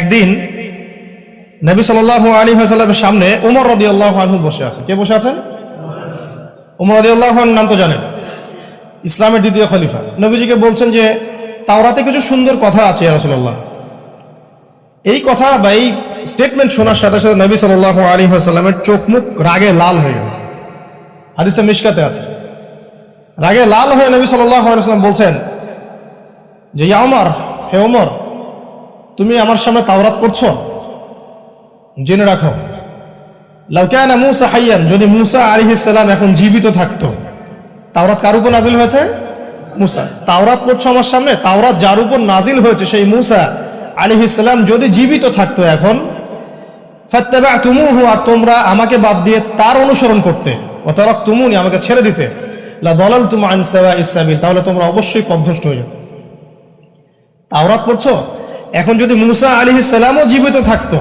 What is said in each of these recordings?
একদিন নবী সাল আলী হাসাল্লামের সামনে উমর রদি আল্লাহ আনহু বসে আছেন। কে বসে আছেন? উমর রদি আল্লাহ নাম তো জানেন। ইসলামের দ্বিতীয় খলিফা। নবীজিকে বলছেন যে, তাওরাতে কিছু সুন্দর কথা আছে রসুল্লাহ এই কথা বা এই স্টেটমেন্ট শোনার সাথে সাথে নবী সাল আলী হাসাল্লামের চোখ মুখ রাগে লাল হয়ে গেল। হাদিসটা মিশকাতে আছে। রাগে লাল হয়ে নবী সাল্লাম বলছেন যে, ইয়া ওমর হে ওমর তুমি আমার সামনে তাওরাত পড়ছো জেনে রাখো। লাউকানা মুসা হাইয়ান, যদি মুসা আলিহিসাল্লাম এখন জীবিত থাকতো, তাওরাত কার উপর নাজিল হয়েছে? মুসা। তাওরাত পড়ছো আমার সামনে? তাওরাত যার উপর নাজিল হয়েছে সেই মুসা আলিহিসাল্লাম যদি জীবিত থাকতো এখন ফাত্তাবা তুমুহু আর তোমরা আমাকে বাদ দিয়ে তার অনুসরণ করতে ও তারক তুমুনি আমাকে ছেড়ে দিতে লা দলাল তুম আনসাবা ইসাবিল তাহলে তোমরা অবশ্যই পথভ্রষ্ট হয়ে যাবে। তাওরাত পড়ছো? এখন যদি মুসা আলী সালামও জীবিত থাকতো,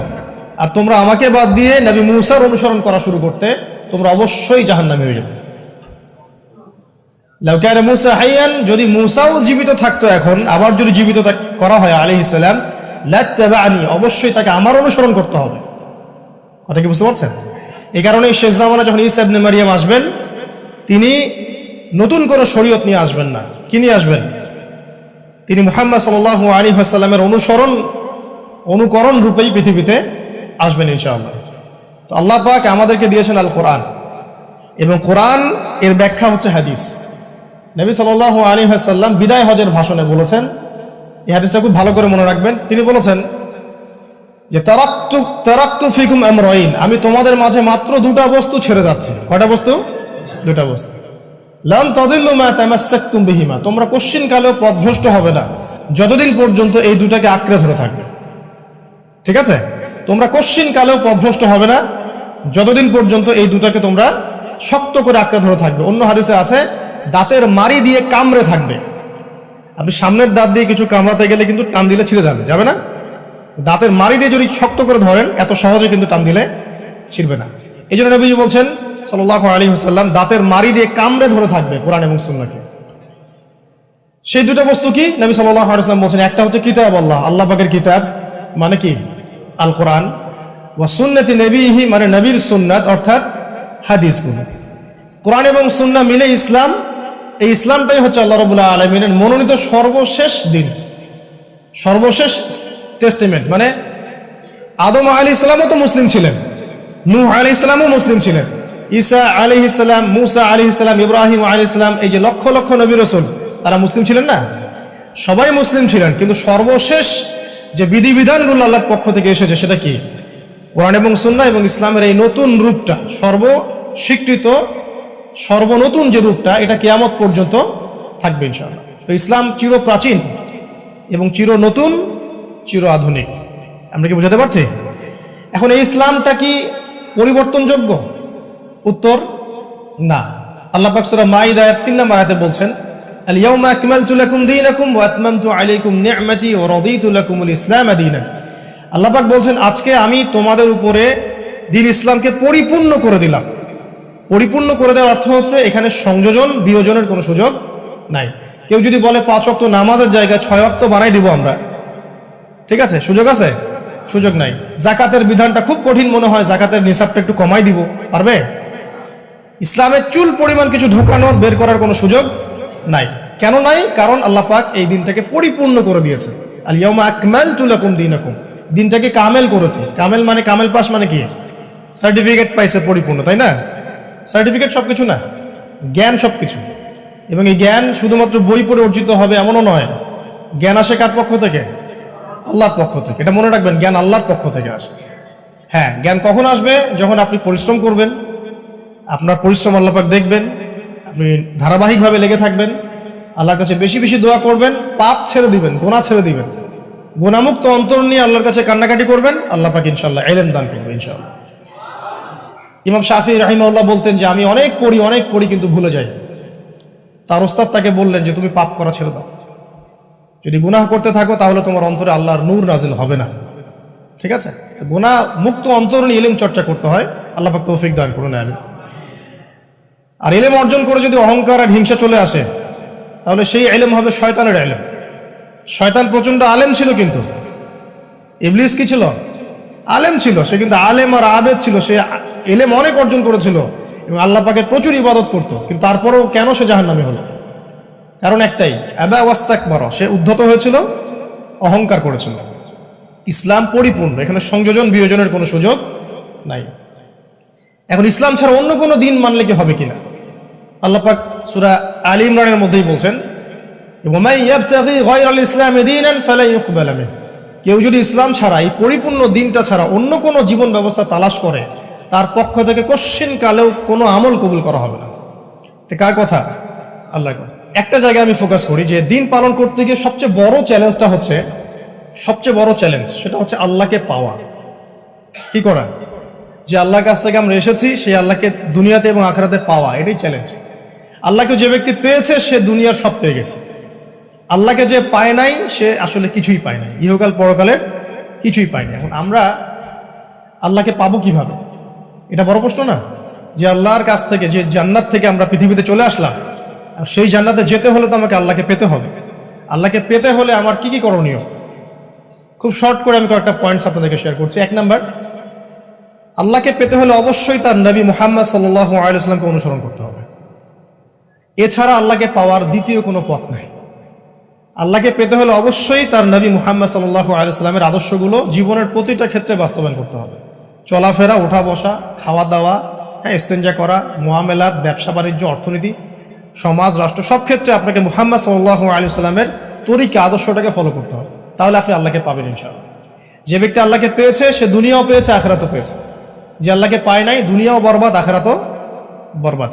আর তোমরা আমাকে বাদ দিয়ে নবী মুসার অনুসরণ করা শুরু করতে, তোমরা অবশ্যই জাহান্নামে হয়ে যাবে। লাউকারে মুসা হাইয়ান, যদি মুসাও জীবিত থাকতো এখন, আবার যদি জীবিত করা হয় আলী ইসলাম লানি অবশ্যই তাকে আমার অনুসরণ করতে হবে। কথা কি বুঝতে পারছেন? এই কারণে শেষ জামানা যখন ইসাবনে মারিয়াম আসবেন, তিনি নতুন কোনো শরীয়ত নিয়ে আসবেন না। কি নিয়ে আসবেন? তিনি মুহাম্মদ সাল আলী হাসাল্লামের অনুসরণ, অনুকরণ রূপেই পৃথিবীতে আসবেন ইনশাআল্লাহ। তো আল্লাহ পাক আমাদেরকে দিয়েছেন আল কোরআন এবং কোরআন এর ব্যাখ্যা হচ্ছে হাদিস। নবী সাল আলী হাসাল্লাম বিদায় হজের ভাষণে বলেছেন, এই হাদিসটা খুব ভালো করে মনে রাখবেন। তিনি বলেছেন, যে তারাক্তু তারাক্তু ফিকুম আমরাইন। আমি তোমাদের মাঝে মাত্র দুটা বস্তু ছেড়ে যাচ্ছি। কয়টা বস্তু? দুটা বস্তু। লাম তাদিল্লু মা তামাসসাকতুম বিহিমা। তোমরা কোশ্চিন কালেও পথভ্রষ্ট হবে না। যতদিন পর্যন্ত এই দুটাকে আঁকড়ে ধরে থাকবে। ঠিক আছে? তোমরা কোশ্চিন কালেও পথভ্রষ্ট হবে না। যতদিন পর্যন্ত এই দুটাকে তোমরা শক্ত করে আঁকড়ে ধরে থাকবে। অন্য হাদিসে আছে, দাঁতের মারি দিয়ে কামড়ে থাকবে। আপনি সামনের দাঁত দিয়ে কিছু কামড়াতে গেলে কিন্তু টান দিলে ছিঁড়ে যাবে। যাবে না? দাঁতের মারি দিয়ে যদি শক্ত করে ধরেন, এত সহজে কিন্তু টান দিলে ছিঁড়বে না। এই জন্য নবীজি বলছেন সাল্লাহ আলী সাল্লাম দাঁতের মারি দিয়ে কামড়ে ধরে থাকবে কোরআন এবং সুন্নাকে। সেই দুটো বস্তু কি? নবী সাল্লাহ বলছেন, একটা হচ্ছে কিতাব আল্লাহ আল্লাহ পাকের কিতাব মানে কি? আল কোরআন সুন্নতি নবীহি মানে নবীর সুন্নাত, অর্থাৎ হাদিসগুলো। কোরআন এবং সুন্না মিলে ইসলাম, এই ইসলামটাই হচ্ছে আল্লাহ রবুল্লাহ আলমিনের মনোনীত সর্বশেষ দিন। সর্বশেষ টেস্টিমেন্ট মানে আদম আলী ইসলামও তো মুসলিম ছিলেন, নূহ আলী ইসলামও মুসলিম ছিলেন। ঈসা আলী ইসলাম মুসা আলী ইসলাম ইব্রাহিম আলী ইসলাম এই যে লক্ষ লক্ষ নবী রসুল, তারা মুসলিম ছিলেন না? সবাই মুসলিম ছিলেন, কিন্তু সর্বশেষ যে বিধিবিধানগুলো আল্লাহর পক্ষ থেকে এসেছে সেটা কি? কোরআন এবং সুন্না এবং ইসলামের এই নতুন রূপটা, সর্বস্বীকৃত, সর্বনতুন যে রূপটা, এটা কেয়ামত পর্যন্ত থাকবে ইনশাআল্লাহ। তো ইসলাম চির প্রাচীন এবং চির নতুন চির আধুনিক আমরা কি বোঝাতে পারছি? এখন এই ইসলামটা কি পরিবর্তনযোগ্য? উত্তর, না। আল্লাহ পাক সূরা মাইদা এর 3 নম্বর আয়াতে বলছেন লাকুম দীনাকুম ওয়া আতমামতু আলাইকুম নি'মাতি ওয়া রাদিতু লাকুমুল ইসলাম দীনান আল্লাহ পাক বলছেন, আজকে আমি তোমাদের উপরে দিন ইসলামকে পরিপূর্ণ করে দিলাম। পরিপূর্ণ করে দেওয়ার অর্থ হচ্ছে, এখানে সংযোজন, বিয়োজনের কোনো সুযোগ নাই। কেউ যদি বলে, পাঁচ অক্ত নামাজের জায়গায় ছয় অক্ত বানাই দিব আমরা। ঠিক আছে? সুযোগ আছে? সুযোগ নাই। জাকাতের বিধানটা খুব কঠিন মনে হয়, জাকাতের নিসাবটা একটু কমাই দিব। পারবে? ইসলামের চুল পরিমাণ কিছু ঢোকানো বের করার কোনো সুযোগ নাই। কেন নাই? কারণ আল্লাহ পাক এই দিনটাকে পরিপূর্ণ করে দিয়েছে আল ইয়াউমা আকমালতু লাকুম দীনাকুম। দিনটাকে কামেল করেছে। কামেল মানে কামেল পাস মানে কি? সার্টিফিকেট পাইছে পরিপূর্ণ, তাই না? সার্টিফিকেট সবকিছু না? জ্ঞান সবকিছু। এবং এই জ্ঞান শুধুমাত্র বই পড়ে অর্জিত হবে এমনও নয়, জ্ঞান আসে কার পক্ষ থেকে? আল্লাহর পক্ষ থেকে। এটা মনে রাখবেন, জ্ঞান আল্লাহর পক্ষ থেকে আসে। হ্যাঁ জ্ঞান কখন আসবে? যখন আপনি পরিশ্রম করবেন আপনার পরিশ্রম আল্লাপাক দেখবেন, আপনি ধারাবাহিকভাবে লেগে থাকবেন, আল্লাহর কাছে বেশি বেশি দোয়া করবেন, পাপ ছেড়ে দিবেন গোনা ছেড়ে দিবেন। গোনামুক্ত অন্তর নিয়ে আল্লাহর কাছে কান্নাকাটি করবেন, আল্লাহ ইনশাল্লাহ এলেন দান করবেন ইনশাল্লাহ ইমাম শাফি রাহিমাউল্লাহ বলতেন যে, আমি অনেক পড়ি অনেক পড়ি কিন্তু ভুলে যাই। তার ওস্তাদ তাকে বললেন যে, তুমি পাপ করা ছেড়ে দাও। যদি গুনাহ করতে থাকো, তাহলে তোমার অন্তরে আল্লাহর নূর নাজিল হবে না। ঠিক আছে? তো গুনাহ মুক্ত অন্তর নিয়ে ইলিম চর্চা করতে হয়। আল্লাহ পাক তৌফিক দান করুন আমি আর এলেম অর্জন করে যদি অহংকার আর হিংসা চলে আসে, তাহলে সেই এলেম হবে শয়তানের এলেম শয়তান প্রচণ্ড আলেম ছিল কিন্তু। ইবলিস কি ছিল? আলেম ছিল। সে কিন্তু আলেম আর আবেদ ছিল। সে এলেম অনেক অর্জন করেছিল এবং আল্লাহ পাকের প্রচুর ইবাদত করত। কিন্তু তারপরেও কেন সে জাহান্নামী হলো? কারণ একটাই অ্যাবা ওয়াস্তাক বড় সে উদ্ধত হয়েছিল, অহংকার করেছিল। ইসলাম পরিপূর্ণ। এখানে সংযোজন বিয়োজনের কোনো সুযোগ নাই। এখন ইসলাম ছাড়া অন্য কোনো দিন মানলে কি হবে কিনা? আল্লাহ পাক সূরা আলী ইমরানের মধ্যেই বলছেন কেউ যদি ইসলাম ছাড়া এই পরিপূর্ণ দিনটা ছাড়া অন্য কোনো জীবন ব্যবস্থা তালাশ করে, তার পক্ষ থেকে কশ্চিন কালেও কোনো আমল কবুল করা হবে না। তো কার কথা? আল্লাহর কথা। একটা জায়গায় আমি ফোকাস করি যে দিন পালন করতে গিয়ে সবচেয়ে বড় চ্যালেঞ্জটা হচ্ছে, সবচেয়ে বড় চ্যালেঞ্জ সেটা হচ্ছে আল্লাহকে পাওয়া। কি করা? যে আল্লাহর কাছ থেকে আমরা এসেছি, সেই আল্লাহকে দুনিয়াতে এবং আখরাতে পাওয়া, এটাই চ্যালেঞ্জ আল্লাহকে যে ব্যক্তি পেয়েছে, সে দুনিয়ার সব পেয়ে গেছে। আল্লাহকে যে পায় নাই, সে আসলে কিছুই পায় নাই। ইহকাল, পরকালের কিছুই পায় না এখন আমরা আল্লাহকে পাবো কীভাবে? এটা বড় প্রশ্ন না? যে আল্লাহর কাছ থেকে, যে জান্নাত থেকে আমরা পৃথিবীতে চলে আসলাম, আর সেই জান্নাতে যেতে হলে তো আমাকে আল্লাহকে পেতে হবে। আল্লাহকে পেতে হলে আমার কি কি করণীয়? খুব শর্ট করে আমি কয়েকটা পয়েন্টস আপনাদেরকে শেয়ার করছি। এক নাম্বার আল্লাহকে পেতে হলে অবশ্যই তার নবী মুহাম্মদ সাল্লাহ আলাইসলামকে অনুসরণ করতে হবে। এছাড়া আল্লাহকে পাওয়ার দ্বিতীয় কোনো পথ নাই। আল্লাহকে পেতে হলে অবশ্যই তার নবী মুহাম্মদ সাল্লাহ আলাইস্লামের আদর্শগুলো জীবনের প্রতিটা ক্ষেত্রে বাস্তবায়ন করতে হবে। চলাফেরা ওঠা বসা খাওয়া দাওয়া হ্যাঁ ইস্তেঞ্জা করা, মোয়ামেলাত, ব্যবসা, বাণিজ্য, অর্থনীতি, সমাজ, রাষ্ট্র, সব ক্ষেত্রে আপনাকে মুহাম্মদ সাল্লাহ আলী সাল্লামের তরিকা, আদর্শটাকে ফলো করতে হবে। তাহলে আপনি আল্লাহকে পাবেন ইনশাআল্লাহ। যে ব্যক্তি আল্লাহকে পেয়েছে, সে দুনিয়াও পেয়েছে, আখরাতও পেয়েছে। যে আল্লাহকে পায় নাই, দুনিয়াও বরবাদ, আখেরাতও বরবাদ।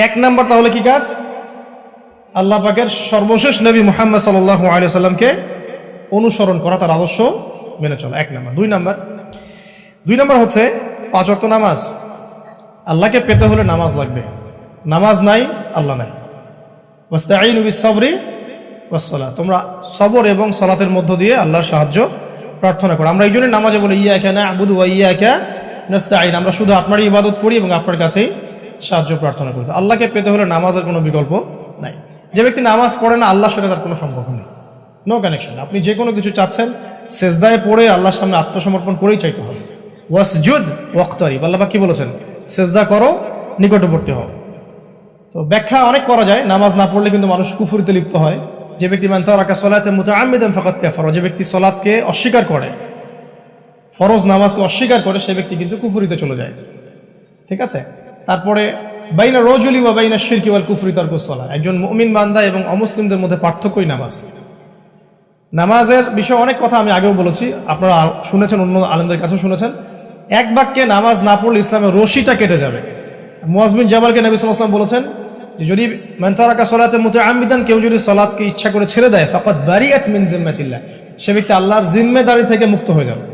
এক নাম্বার তাহলে কি কাজ? আল্লাহ পাকের সর্বশেষ নবী মুহাম্মদ সাল্লাহ আলী সাল্লামকে অনুসরণ করা, তার আদর্শ মেনে চলা। এক নাম্বার। দুই নাম্বার। দুই নাম্বার হচ্ছে পাঁচ অক্ত নামাজ। আল্লাহকে পেতে হলে নামাজ লাগবে। নামাজ নাই, আল্লাহ নাই। ওয়াস্তাঈনু বিস-সাবরি ওয়াস-সালাহ তোমরা সবর এবং সলাতের মধ্য দিয়ে আল্লাহর সাহায্য প্রার্থনা করো। আমরা এই জন্য নামাজে বলি ইয়া ইয়াকা না'বুদু ওয়া ইয়াকা নাস্তাঈন, আমরা শুধু আপনারই ইবাদত করি এবং আপনার কাছেই সাহায্য, প্রার্থনা করি। আল্লাহকে পেতে হলে নামাজের কোনো বিকল্প নাই। যে ব্যক্তি নামাজ পড়ে না, আল্লাহর সাথে তার কোনো সম্পর্ক নেই। নো কানেকশন আপনি যে কোনো কিছু চাচ্ছেন, সেজদায় পড়ে আল্লাহর সামনে আত্মসমর্পণ করেই চাইতে হবে। ওয়াসজুদ ওয়াক্তারিব, আল্লাহ পাক কি বলেছেন? সেজদা করো, নিকটবর্তী হও। তো ব্যাখ্যা অনেক করা যায়, নামাজ না পড়লে কিন্তু মানুষ কুফুরিতে লিপ্ত হয়। যে ব্যক্তি মান তারাকা সলাতে মুতাআম্মিদান ফাকাত কাফারা, যে ব্যক্তি সলাতকে অস্বীকার করে ফরজ নামাজকে অস্বীকার করে সে ব্যক্তি কিন্তু কুফুরিতে চলে যায়। ঠিক আছে? তারপরে বাইনা রজুলি বা বাইনা শিরকি ওয়াল কুফরি তারকু সলা একজন মুমিন বান্দা এবং অমুসলিমদের মধ্যে পার্থক্যই নামাজ। নামাজের বিষয়ে অনেক কথা আমি আগেও বলেছি। আপনারা শুনেছেন, অন্য আলেমদের কাছেও শুনেছেন। এক বাক্যে নামাজ না পড়লে ইসলামের রশিটা কেটে যাবে। মুয়াজমিন জামালকে নবী সাল্লাম বলেছেন যে, যদি মানতারাকা সলাতের মতো আমিদান কেউ যদি সলাৎকে ইচ্ছা করে ছেড়ে দেয় ফাকাত বারিয়াত মিন জিম্মাতিল্লাহ। সে ব্যক্তি আল্লাহর জিম্মেদারি থেকে মুক্ত হয়ে যাবে।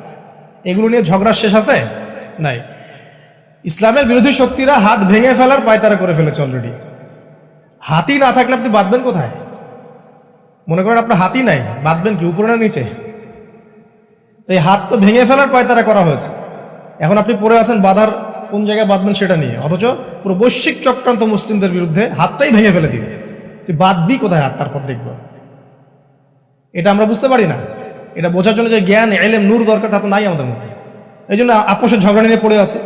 এগুলো নিয়ে ঝগড়া শেষ আছে? নাই। ইসলামের বিরোধী শক্তিরা হাত ভেঙে ফেলার পায়তারা করে ফেলেছে অলরেডি হাতি না থাকলে আপনি বাঁধবেন কোথায়? মনে করেন আপনার হাতি নাই, বাঁধবেন কি? উপরে না নিচে? তো এই হাত তো ভেঙে ফেলার পায়তারা করা হয়েছে। এখন আপনি পড়ে আছেন বাধার কোন জায়গায় বাঁধবেন সেটা নিয়ে। অথচ পুরো বৈশ্বিক চক্রান্ত মুসলিমদের বিরুদ্ধে হাতটাই ভেঙে ফেলে দিবে। তুই বাঁধবি কোথায় হাত? তারপর দেখব। এটা আমরা বুঝতে পারি না। এটা বোঝার জন্য যে জ্ঞান, এলেম, নূর দরকার, তা তো নাই আমাদের মধ্যে। এই জন্য আপোষের ঝগড়া নিয়ে পড়ে আছে।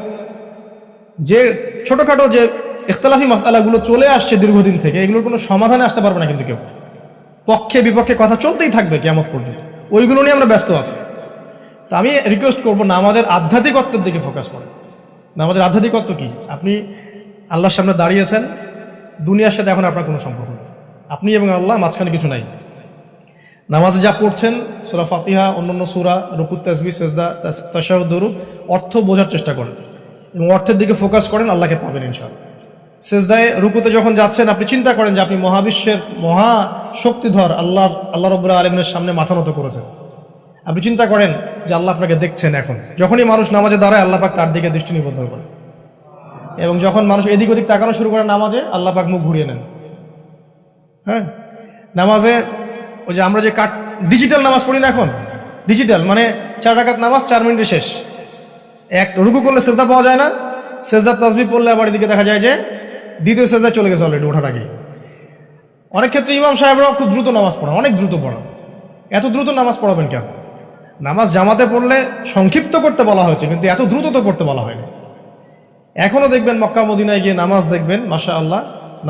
যে ছোটখাটো যে ইখতলাফি মাসালাগুলো চলে আসছে দীর্ঘদিন থেকে, এগুলোর কোনো সমাধানে আসতে পারবে না কিন্তু কেউ। পক্ষে, বিপক্ষে কথা চলতেই থাকবে কেমন পর্যন্ত। ওইগুলো নিয়ে আমরা ব্যস্ত আছি। তো আমি রিকোয়েস্ট করব, নামাজের আধ্যাত্মিকত্বের দিকে ফোকাস করেন। নামাজের আধ্যাত্মিকত্ব কি? আপনি আল্লাহর সামনে দাঁড়িয়েছেন, দুনিয়ার সাথে এখন আপনার কোনো সম্পর্ক নেই। আপনি এবং আল্লাহ মাঝখানে কিছু নাই। নামাজে যা পড়ছেন, সুরা ফাতিহা, অন্যান্য সুরা, রুকুত তাসবি সেজদা তাশাহুদ, দরুদ, অর্থ বোঝার চেষ্টা করেন এবং অর্থের দিকে ফোকাস করেন, আল্লাহকে পাবেন ইনশাআল্লাহ। সেজদায়, রুকুতে যখন যাচ্ছেন, আপনি চিন্তা করেন যে আপনি মহাবিশ্বের মহা শক্তিধর আল্লাহ আল্লাহ রব্বুল্লাহ আলমিনের সামনে মাথা নত করেছেন। আপনি চিন্তা করেন যে আল্লাহ আপনাকে দেখছেন এখন। যখনই মানুষ নামাজে দাঁড়ায়, আল্লাহ পাক তার দিকে দৃষ্টি নিবদ্ধ করে এবং যখন মানুষ এদিক ওদিক তাকানো শুরু করে নামাজে, আল্লাহ পাক মুখ ঘুরিয়ে নেন। হ্যাঁ? নামাজে ওই যে আমরা যে কাট ডিজিটাল নামাজ পড়ি না এখন? ডিজিটাল মানে চার রাকাত নামাজ, চার মিনিটে শেষ। এক, রুকু করলে সেজদা পাওয়া যায় না। সেজদার তাসবি পড়লে আবার এদিকে দেখা যায় যে দ্বিতীয় সেজদা চলে গেছে অলরেডি ওঠার আগে অনেক ক্ষেত্রে ইমাম সাহেবরাও খুব দ্রুত নামাজ পড়ান, অনেক দ্রুত পড়ান। এত দ্রুত নামাজ পড়াবেন কেন? নামাজ জামাতে পড়লে সংক্ষিপ্ত করতে বলা হয়েছে, কিন্তু এত দ্রুত তো করতে বলা হয়নি। এখনও দেখবেন মক্কা মদিনায় গিয়ে নামাজ দেখবেন মাশা আল্লাহ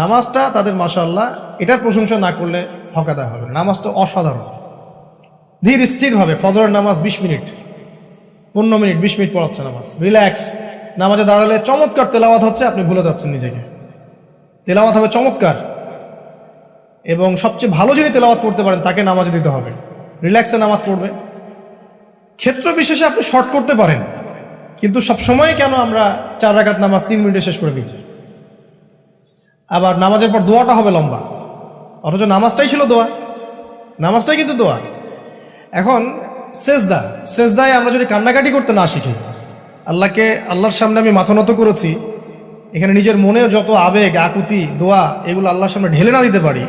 নামাজটা তাদের মাশা আল্লাহ এটার প্রশংসা না করলে হকা দেওয়া হবে। নামাজটা অসাধারণ। ধীর, স্থিরভাবে ফজরের নামাজ বিশ মিনিট, পনেরো মিনিট, বিশ মিনিট পড়াচ্ছে নামাজ। রিল্যাক্স নামাজে দাঁড়ালে চমৎকার তেলাওয়াত হচ্ছে, আপনি ভুলে যাচ্ছেন নিজেকে। তেলাওয়াত হবে চমৎকার। এবং সবচেয়ে ভালো যিনি তেলাওয়াত করতে পারেন, তাকে নামাজে দিতে হবে। রিল্যাক্সে নামাজ পড়বে। ক্ষেত্র বিশেষে আপনি শর্ট করতে পারেন। কিন্তু সব সময় কেন আমরা চার রাকাত নামাজ তিন মিনিটে শেষ করে দিচ্ছি আবার নামাজের পর দোয়াটা হবে লম্বা। অথচ নামাজটাই ছিল দোয়া। নামাজটাই কিন্তু দোয়া। এখন সেজদা। সেজদায় আমরা যদি কান্নাকাটি করতে না শিখি, আল্লাহকে, আল্লাহর সামনে আমি মাথা নত করেছি, এখানে নিজের মনেও যত আবেগ, আকুতি, দোয়া, এগুলো আল্লাহর সামনে ঢেলে না দিতে পারি,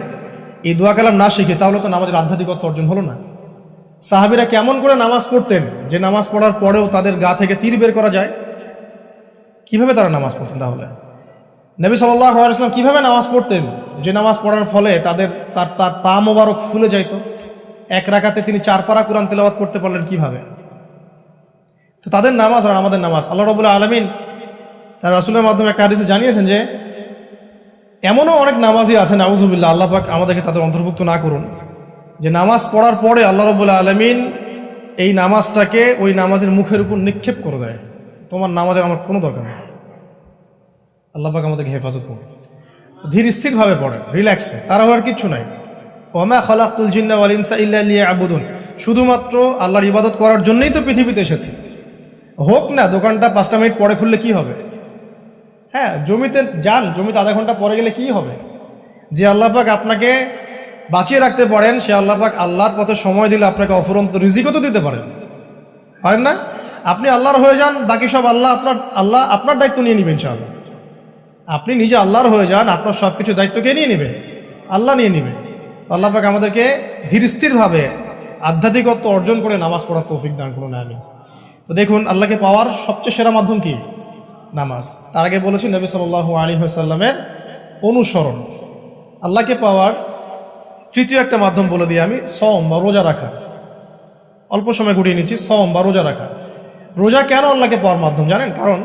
এই দোয়া কালাম না শিখি, তাহলে তো নামাজের আধ্যাত্মিকত্ব অর্জন হলো না। সাহাবিরা কেমন করে নামাজ পড়তেন, যে নামাজ পড়ার পরেও তাদের গা থেকে তীর বের করা যায়? কীভাবে তারা নামাজ পড়তেন তাহলে? নবী সাল্লাম কীভাবে নামাজ পড়তেন? যে নামাজ পড়ার ফলে তাদের, তার তার পা মোবারক ফুলে যাইত। এক রাকাতে তিনি চার পারা কোরআন তেলাওয়াত করতে পারলেন কীভাবে? তো তাদের নামাজ আর আমাদের নামাজ। আল্লাহ রবুল্লাহ আলমিন তার রাসুলের মাধ্যমে একটা হাদিসে জানিয়েছেন যে, এমনও অনেক নামাজি আছে, নাউজুবিল্লাহ, আল্লাহ পাক আমাদেরকে তাদের অন্তর্ভুক্ত না করুন। যে নামাজ পড়ার পরে আল্লাহ রবুল্লাহ আলমিন এই নামাজটাকে ওই নামাজের মুখের উপর নিক্ষেপ করে দেয়। তোমার নামাজের আমার কোনো দরকার নেই। আল্লাহ পাক আমাদেরকে হেফাজত করুন। ধীর স্থিরভাবে পড়েন রিল্যাক্সে তারা হওয়ার কিচ্ছু নাই। ওমা খলাকুল জিন্না ইনসা ইল্লা আবুদুন শুধুমাত্র আল্লাহর ইবাদত করার জন্যই তো পৃথিবীতে এসেছি। হোক না, দোকানটা পাঁচটা মিনিট পরে খুললে কি হবে? হ্যাঁ জমিতে যান, জমিতে আধা ঘণ্টা পরে গেলে কি হবে? যে আল্লাহ পাক আপনাকে বাঁচিয়ে রাখতে পারেন, সে আল্লাহ পাক আল্লাহর পথে সময় দিলে আপনাকে অফুরন্ত রিজিকও তো দিতে পারেন। পারেন না? আপনি আল্লাহর হয়ে যান, বাকি সব আল্লাহ আপনার আল্লাহ আপনার দায়িত্ব নিয়ে নেবেন ইনশাআল্লাহ। আপনি নিজে আল্লাহর হয়ে যান, আপনার সব কিছু দায়িত্ব কে নিয়ে নেবে? আল্লাহ নিয়ে নেবে। আল্লাহ পাক আমাদেরকে ধীর স্থিরভাবে আধ্যাত্মিকত্ব অর্জন করে নামাজ পড়ার তৌফিক দান করুন আমি তো দেখুন, আল্লাহকে পাওয়ার সবচেয়ে সেরা মাধ্যম কি? নামাজ। তার আগে বলেছি নবী সাল্লাহ আলী সাল্লামের অনুসরণ। আল্লাহকে পাওয়ার তৃতীয় একটা মাধ্যম বলে দিই আমি সম বা রোজা রাখা। অল্প সময় গুটিয়ে নিচ্ছি সম বা রোজা রাখা। রোজা কেন আল্লাহকে পাওয়ার মাধ্যম জানেন? কারণ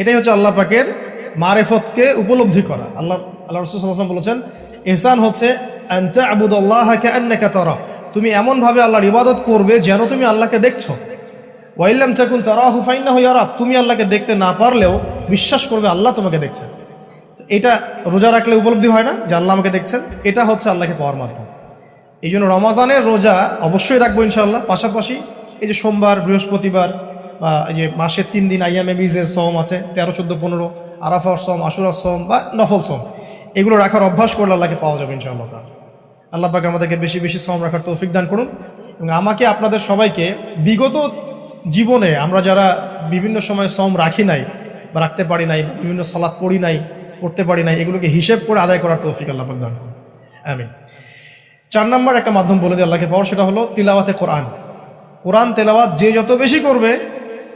এটাই হচ্ছে আল্লাহ পাকের মারেফতকে উপলব্ধি করা। আল্লাহ আল্লাহ রসুল বলেছেন, ইহসান হচ্ছে তারা। তুমি এমনভাবে আল্লাহর ইবাদত করবে যেন তুমি আল্লাহকে দেখছ। ওয়াইল্লাম চাকুন তারা হুফাইন্না হইয়ারা তুমি আল্লাহকে দেখতে না পারলেও বিশ্বাস করবে আল্লাহ তোমাকে দেখছেন। তো এটা রোজা রাখলে উপলব্ধি হয় না যে আল্লাহ আমাকে দেখছেন, এটা হচ্ছে আল্লাহকে পাওয়ার মাধ্যম। এই জন্য রমাজানের রোজা অবশ্যই রাখব ইনশাল্লাহ পাশাপাশি এই যে সোমবার, বৃহস্পতিবার যে মাসের তিন দিন আইয়ামে বীজের সম আছে, তেরো, চোদ্দ, পনেরো, আরাফার সম আশুরার সম বা নফল সম এগুলো রাখার অভ্যাস করলে আল্লাহকে পাওয়া যাবে ইনশাআল্লাহ। আল্লাহ পাক আমাদেরকে বেশি বেশি সম রাখার তৌফিক দান করুন এবং আমাকে আপনাদের সবাইকে বিগত জীবনে আমরা যারা বিভিন্ন সময় সম রাখি নাই বা রাখতে পারি নাই বিভিন্ন সলাৎ পড়ি নাই, পড়তে পারি নাই, এগুলোকে হিসেব করে আদায় করার তৌফিক আল্লাহ পাক দান করুন। আমিন। চার নম্বর একটা মাধ্যম বলে দিয়ে আল্লাহকে পাওয়ার, সেটা হলো তিলাওয়াতে কোরআন। কোরআন তেলাওয়াত যে যত বেশি করবে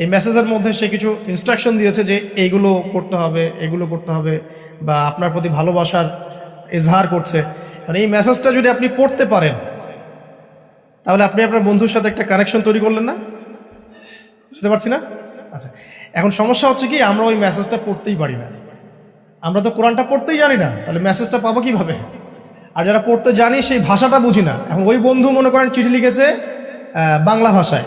এই মেসেজের মধ্যে সে কিছু ইনস্ট্রাকশন দিয়েছে যে এইগুলো করতে হবে, এগুলো করতে হবে বা আপনার প্রতি ভালোবাসার এজহার করছে। মানে এই মেসেজটা যদি আপনি পড়তে পারেন, তাহলে আপনি আপনার বন্ধুর সাথে একটা কানেকশন তৈরি করলেন না? বুঝতে পারছি না? আচ্ছা এখন সমস্যা হচ্ছে কি, আমরা ওই মেসেজটা পড়তেই পারি না। আমরা তো কোরআনটা পড়তেই জানি না, তাহলে মেসেজটা পাবো কীভাবে? আর যারা পড়তে জানি সেই ভাষাটা বুঝি না। এখন ওই বন্ধু মনে করেন চিঠি লিখেছে বাংলা ভাষায়।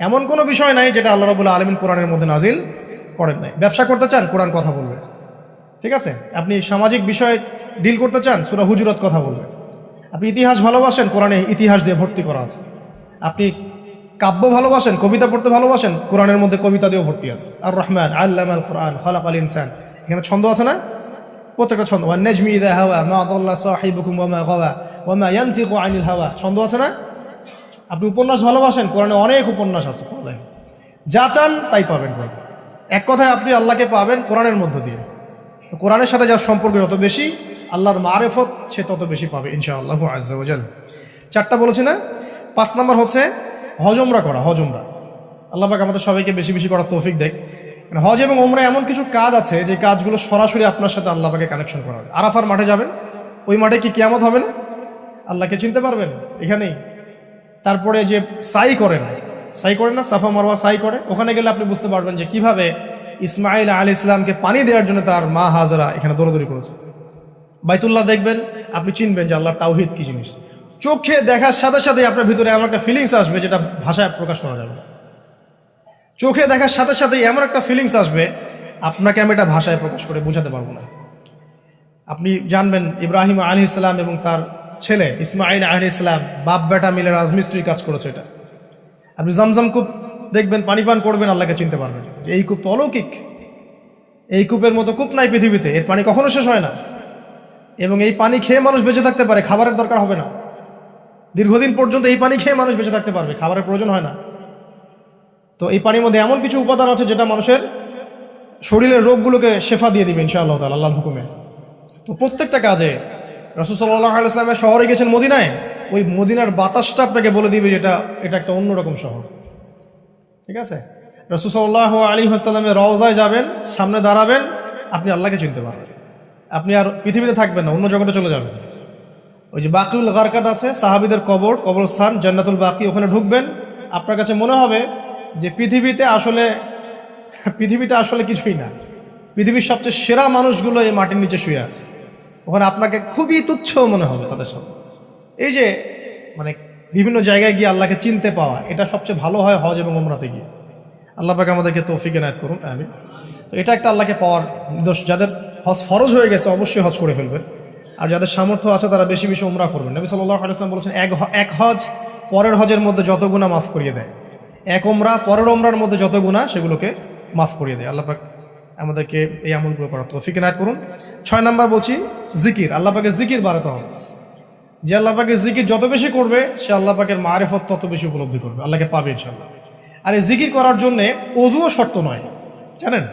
এমন কোনো বিষয় নাই যেটা আল্লাহ রবুল্লাহ আলমিন কোরআনের মধ্যে নাজিল করেন নাই। ব্যবসা করতে চান, কোরআন কথা বলবে। ঠিক আছে? আপনি সামাজিক বিষয়ে ডিল করতে চান, সুরা হুজুরত কথা বলবে। আপনি ইতিহাস ভালোবাসেন, কোরআনে ইতিহাস দিয়ে ভর্তি করা আছে। আপনি কাব্য ভালোবাসেন, কবিতা পড়তে ভালোবাসেন, কোরআনের মধ্যে কবিতা দিয়েও ভর্তি আছে। আর রহমান আল্লাহ আল কোরআন খলাক আল ইনসান। এখানে ছন্দ আছে না? প্রত্যেকটা ছন্দ। নেজমি ইদা হাওয়া, মা আদাল্লাহ সাহিবুকুম ওয়া মা গাওয়া, ওয়া মা ইয়ানতিকু আনিল হাওয়া। ছন্দ আছে না? আপনি উপন্যাস ভালোবাসেন, কোরআনে অনেক উপন্যাস আছে যা চান তাই পাবেন কোরআনে। এক কথায় আপনি আল্লাহকে পাবেন কোরআনের মধ্য দিয়ে। কোরআনের সাথে যার সম্পর্ক যত বেশি, আল্লাহর মারেফত সে তত বেশি পাবে, ইনশাআল্লাহ আজ্জাল চারটা বলেছি না? পাঁচ নাম্বার হচ্ছে হজমরা করা, হজমরা। আল্লাহ পাক আমাদের সবাইকে বেশি বেশি করার তৌফিক দেখ। মানে হজ এবং ওমরা এমন কিছু কাজ আছে, যে কাজগুলো সরাসরি আপনার সাথে আল্লাহ পাকে কানেকশন করা হবে। আরাফার মাঠে যাবেন, ওই মাঠে কি কেয়ামত হবে না? আল্লাহকে চিনতে পারবেন? এখানেই। তারপরে যে সাই করেন সাই করেন না, সাফা মারওয়া সাই করে, ওখানে গেলে আপনি বুঝতে পারবেন যে কীভাবে ইসমাইল আলী ইসলামকে পানি দেওয়ার জন্য তার মা হাজরা এখানে দৌড়দৌড়ি করেছে। বাইতুল্লাহ দেখবেন, আপনি চিনবেন যে আল্লাহর তাওহিদ কি জিনিস। চোখে দেখার সাথে সাথে আপনার ভিতরে এমন একটা ফিলিংস আসবে যেটা ভাষায় প্রকাশ করা যাবে চোখে দেখার সাথে সাথে এমন একটা ফিলিংস আসবে, আপনাকে আমি এটা ভাষায় প্রকাশ করে বোঝাতে পারব না। আপনি জানবেন ইব্রাহিম আলী ইসলাম এবং তার ছেলে ইসমাইল আলী ইসলাম বাপ বেটা মিলে রাজমিস্ত্রির কাজ করেছে এটা। আপনি জমজম কূপ দেখবেন, পানি পান করবেন, আল্লাহকে চিনতে পারবেন। এই কূপ তো অলৌকিক। এই কূপের মতো কূপ নাই পৃথিবীতে, এর পানি কখনো শেষ হয় না। এবং এই পানি খেয়ে মানুষ বেঁচে থাকতে পারে, খাবারের দরকার হবে না। দীর্ঘদিন পর্যন্ত এই পানি খেয়ে মানুষ বেঁচে থাকতে পারবে, খাবারের প্রয়োজন হয় না। তো এই পানির মধ্যে এমন কিছু উপাদান আছে যেটা মানুষের শরীরের রোগগুলোকে শেফা দিয়ে দিবে, ইনশাআল্লাহ তাআলা, আল্লাহর হুকুমে। তো প্রত্যেকটা কাজে রসুল সাল্লাহ আলাইসলামের শহরে গেছেন মদিনায়, ওই মদিনার বাতাসটা আপনাকে বলে দিবে যেটা এটা একটা অন্যরকম শহর। ঠিক আছে? রসুল সাল্লাহ আলী হাসাল্লামের রওজায় যাবেন, সামনে দাঁড়াবেন, আপনি আল্লাহকে চিনতে পারবেন। আপনি আর পৃথিবীতে থাকবেন না, অন্য জগতে চলে যাবেন। ওই যে বাকিউল গারকাত আছে, সাহাবিদের কবর, কবরস্থান, জান্নাতুল বাকি, ওখানে ঢুকবেন। আপনার কাছে মনে হবে যে পৃথিবীতে আসলে, পৃথিবীটা আসলে কিছুই না। পৃথিবীর সবচেয়ে সেরা মানুষগুলো এই মাটির নিচে শুয়ে আছে। ওখানে আপনাকে খুবই তুচ্ছ মনে হবে তাদের সামনে। এই যে মানে বিভিন্ন জায়গায় গিয়ে আল্লাহকে চিনতে পাওয়া, এটা সবচেয়ে ভালো হয় হজ এবং ওমরাতে গিয়ে। আল্লাহ পাকে আমাদেরকে তৌফিক এনায়ত করুন আমি তো এটা একটা আল্লাহকে পাওয়ার দোষ যাদের হজ ফরজ হয়ে গেছে, অবশ্যই হজ করে ফেলবেন। আর যাদের সামর্থ্য আছে, তারা বেশি বেশি উমরা করবেন। নবী সাল্লাহ আলাইসলাম বলেছেন, এক এক হজ পরের হজের মধ্যে যত গুণা মাফ করিয়ে দেয়। এক ওমরা পরের ওমরার মধ্যে যত গুণা সেগুলোকে মাফ করিয়ে দেয়। আল্লাহ পাক আমাদেরকে এই আমলগুলো করার তৌফিক এনায়ত করুন। ছয় নাম্বার বলছি জিকির, আল্লাহ পাকের জিকির বাড়াতে হবে। যে আল্লাহ পাকের জিকির যত বেশি করবে, সে আল্লাহ পাকের মারেফত তত বেশি উপলব্ধি করবে। আল্লাহকে পাবে ইনশাল্লাহ আর এই জিকির করার জন্যে অজুও শর্ত নয়। জানেন?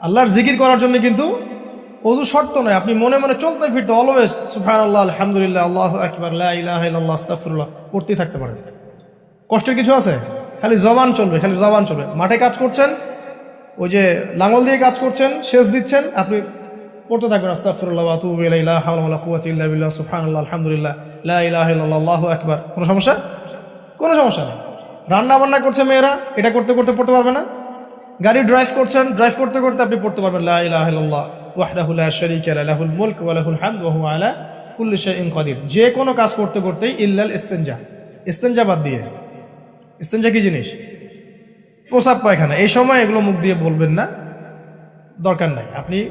আল্লাহর জিকির করার জন্য কিন্তু অজু শর্ত নয়। আপনি মনে মনে চলতে ফিরতে অলওয়েজ সুফান আল্লাহ আলহামদুলিল্লাহ, আল্লাহ আকবর ইলাহ আস্তাফুল্লাহ করতেই থাকতে পারেন। কষ্টের কিছু আছে? খালি জবান চলবে, খালি জবান চলবে। মাঠে কাজ করছেন, ওই যে লাঙল দিয়ে কাজ করছেন, সেচ দিচ্ছেন, আপনি পড়তে থাকবেন হাওলা কুয়াত ইল্লা লা কোনো সমস্যা? কোনো সমস্যা নেই। রান্না বান্না করছে মেয়েরা, এটা করতে করতে পড়তে পারবে না। গাড়ি ড্রাইভ করছেন ড্রাইভ করতে করতে আপনি পড়তে পারবেন, লা লাহুল লাহুল যে কোনো কাজ করতে করতেই ইল্লাল ইস্তেনজা। ইস্তেনজা বাদ দিয়ে। ইস্তেনজা কি জিনিস? প্রসাব পায়খানা। এই সময় এগুলো মুখ দিয়ে বলবেন না, দরকার নাই। আপনি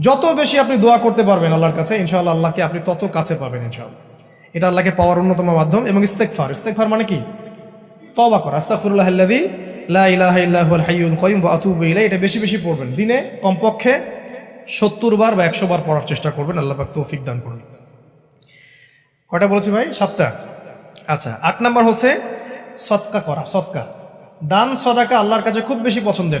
যত বেশি আপনি দোয়া করতে পারবেন আল্লাহর কাছে, ইনশাআল্লাহ আল্লাহকে আপনি তত কাছে পাবেন, ইনশাআল্লাহ। এটা আল্লাহকে পাওয়ার অন্যতম মাধ্যম এবং ইস্তেকফার ইস্তেকফার মানে কি? তবা করা। ওয়া আতুবু এটা বেশি বেশি পড়বেন। দিনে কমপক্ষে সত্তর বার বা একশো বার পড়ার চেষ্টা করবেন। আল্লাহ পাক তৌফিক দান করুন। কয়টা বলেছি ভাই? সাতটা। আচ্ছা আট নাম্বার হচ্ছে সৎকা করা সৎকা দান, সদাকা আল্লাহর কাছে খুব বেশি পছন্দের।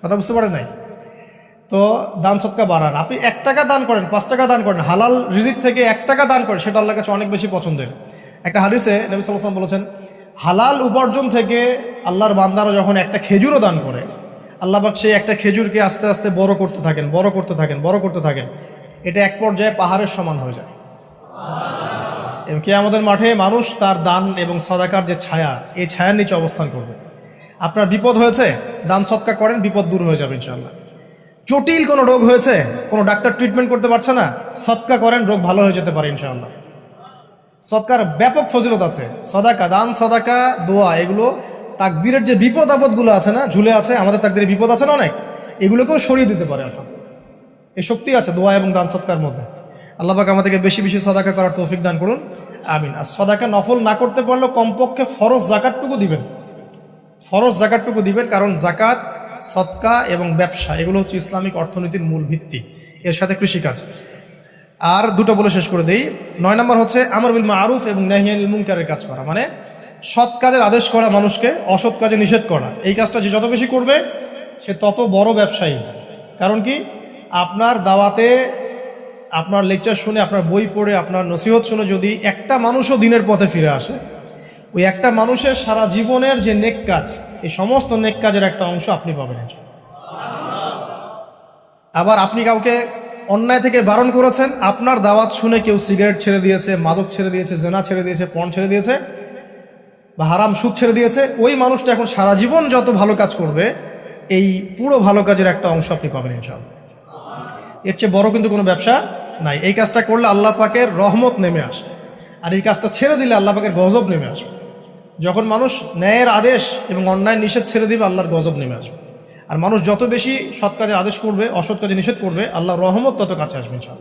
কথা বুঝতে পারেন নাই? তো দান সৎকা বাড়ান। আপনি এক টাকা দান করেন, পাঁচ টাকা দান করেন, হালাল রিজিক থেকে এক টাকা দান করেন, সেটা আল্লাহর কাছে অনেক বেশি পছন্দের। একটা হাদিসে নবী সাল্লাম বলেছেন, হালাল উপার্জন থেকে আল্লাহর বান্দারা যখন একটা খেজুরও দান করে, আল্লাহ পাক সেই একটা খেজুরকে আস্তে আস্তে বড় করতে থাকেন, বড় করতে থাকেন, বড় করতে থাকেন। এটা এক পর্যায়ে পাহাড়ের সমান হয়ে যায়। কে আমাদের মাঠে মানুষ তার দান এবং সদাকার যে ছায়া, এই ছায়ার নিচে অবস্থান করবে। আপনার বিপদ হয়েছে, দান সৎকা করেন, বিপদ দূর হয়ে যাবে ইনশাল্লাহ জটিল কোনো রোগ হয়েছে, কোনো ডাক্তার ট্রিটমেন্ট করতে পারছে না সৎকা করেন, রোগ ভালো হয়ে যেতে পারে ইনশাআল্লাহ। সৎকার ব্যাপক ফজিলত আছে, সদাকা, দান, সদাকা, দোয়া, এগুলো তাকদিরের যে বিপদ আপদগুলো আছে না, ঝুলে আছে, আমাদের তাকদিরে বিপদ আছে না অনেক, এগুলোকেও সরিয়ে দিতে পারে আপনার এই শক্তি আছে দোয়া এবং দান সৎকার মধ্যে। আল্লাহ পাক আমাদেরকে বেশি বেশি সদাকা করার তৌফিক দান করুন, আমিন। আর সদাকা নফল না করতে পারলেও কমপক্ষে ফরজ জাকাতটুকু দিবেন। ফরজ জাকাতটুকু দিবেন, কারণ জাকাত, সৎকা এবং ব্যবসা, এগুলো হচ্ছে ইসলামিক অর্থনীতির মূল ভিত্তি। এর সাথে কৃষিকাজ আর দুটো বলে শেষ করে দেই। নয় নম্বর হচ্ছে আমর বিল মারুফ এবং নাহিয়ানিল মুনকারের কাজ করা। মানে সৎ কাজের আদেশ করা মানুষকে, অসৎ কাজে নিষেধ করা। এই কাজটা যে যত বেশি করবে, সে তত বড় ব্যবসায়ী। কারণ কি? আপনার দাওয়াতে, আপনার লেকচার শুনে, আপনার বই পড়ে, আপনার নসিহত শুনে যদি একটা মানুষও দিনের পথে ফিরে আসে ওই একটা মানুষের সারা জীবনের যে নেক কাজ, এই সমস্ত নেক কাজের একটা অংশ আপনি পাবেন আবার আপনি কাউকে অন্যায় থেকে বারণ করেছেন, আপনার দাওয়াত শুনে কেউ সিগারেট ছেড়ে দিয়েছে, মাদক ছেড়ে দিয়েছে, জেনা ছেড়ে দিয়েছে, পণ ছেড়ে দিয়েছে, বা হারাম সুদ ছেড়ে দিয়েছে, ওই মানুষটা এখন সারা জীবন যত ভালো কাজ করবে, এই পুরো ভালো কাজের একটা অংশ আপনি পাবেন ইনশাআল্লাহ। এর চেয়ে বড় কিন্তু কোনো ব্যবসা নাই। এই কাজটা করলে আল্লাহ পাকের রহমত নেমে আসে। আর এই কাজটা ছেড়ে দিলে আল্লাহ পাকের গজব নেমে আসবে। যখন মানুষ ন্যায়ের আদেশ এবং অন্যায় নিষেধ ছেড়ে দিবে, আল্লাহর গজব নেমে আসবে। আর মানুষ যত বেশি সৎ কাজে আদেশ করবে, অসৎ কাজে নিষেধ করবে, আল্লাহর রহমত তত কাছে আসবে, ইনশাআল্লাহ।